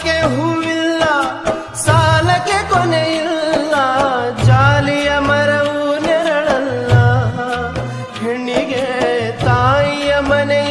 ಸಾಲಕ್ಕೆ ಹೂವಿಲ್ಲ ಸಾಲಕ್ಕೆ ಕೊನೆಯಿಲ್ಲ ಜಾಲಿಯ ಮರವು ನೆರಳಲ್ಲ. ಹೆಣ್ಣಿಗೆ ತಾಯಿಯ ಮನೆಯ